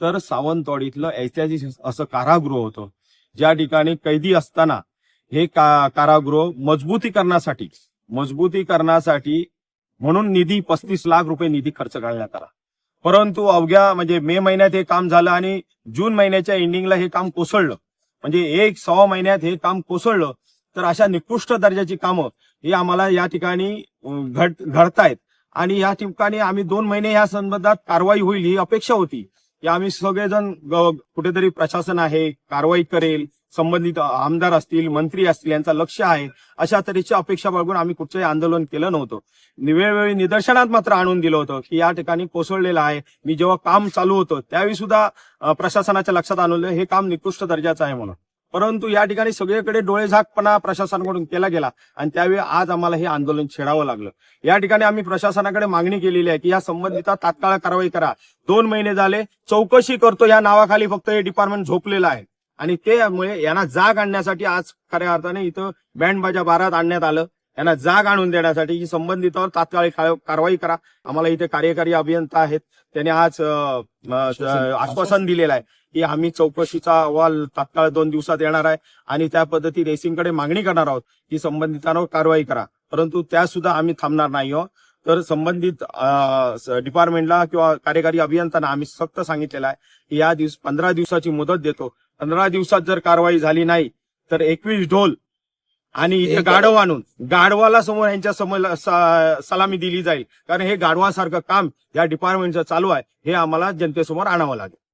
तर सावंतवाडीतलं ऐतिहासिक असं कारागृह होतं. ज्या ठिकाणी कैदी असताना हे का कारागृह मजबूतीकरणासाठी मजबूतीकरणासाठी म्हणून निधी पस्तीस लाख रुपये निधी खर्च करण्यात आला. परंतु अवघ्या म्हणजे मे महिन्यात हे काम झालं आणि जून महिन्याच्या एंडिंगला हे काम कोसळलं. म्हणजे एक सहा महिन्यात हे काम कोसळलं तर अशा निकृष्ट दर्जाची कामं ही आम्हाला या ठिकाणी घडतायत. आणि या ठिकाणी आम्ही दोन महिने या संदर्भात कारवाई होईल ही अपेक्षा होती. की आम्ही सगळेजण ग- कुठेतरी प्रशासन आहे कारवाई करेल संबंधित आमदार असतील मंत्री असतील यांचं लक्ष आहे अशा तऱ्हेची अपेक्षा बाळगून आम्ही कुठचंही आंदोलन केलं नव्हतं. वेळोवेळी निदर्शनात मात्र आणून दिलं होतं की या ठिकाणी कोसळलेलं आहे. मी जेव्हा काम चालू होतं त्यावेळी सुद्धा प्रशासनाच्या लक्षात आणलं हे काम निकृष्ट दर्जाचं आहे म्हणून. परंतु या ठिकाणी सगळीकडे डोळेझाकपणा प्रशासनाकडून केला गेला आणि त्यावेळी आज आम्हाला हे आंदोलन छेडावं लागलं. या ठिकाणी आम्ही प्रशासनाकडे मागणी केलेली आहे की या संबंधिता तात्काळ कारवाई करा. दोन महिने झाले चौकशी करतो या नावाखाली फक्त हे डिपार्टमेंट झोपलेलं आहे. आणि त्यामुळे यांना जाग आणण्यासाठी आज खऱ्या अर्थाने इथं बँड बाजा बारात आणण्यात आलं. यांना जाग आणून देण्यासाठी ही संबंधितावर तात्काळ कारवाई करा. आम्हाला इथे कार्यकारी अभियंता आहेत. त्यांनी आज आश्वासन दिलेलं आहे की आम्ही चौकशीचा अहवाल तात्काळ दोन दिवसात येणार आहे आणि त्या पद्धती रेसिंगकडे मागणी करणार आहोत की संबंधितांवर कारवाई करा. परंतु त्या सुद्धा आम्ही थांबणार नाही आहोत. तर संबंधित डिपार्टमेंटला किंवा कार्यकारी अभियंत्यांना आम्ही सक्त सांगितलेलं आहे की या दिवस पंधरा दिवसाची मुदत देतो. पंधरा दिवसात जर कारवाई झाली नाही तर एकवीस ढोल आणि इथे गाढव आणून गाढवाला समोर यांच्या समोर सलामी दिली जाईल. कारण हे गाढवासारखं काम या डिपार्टमेंटचं चालू आहे हे आम्हाला जनतेसमोर आणावं लागेल.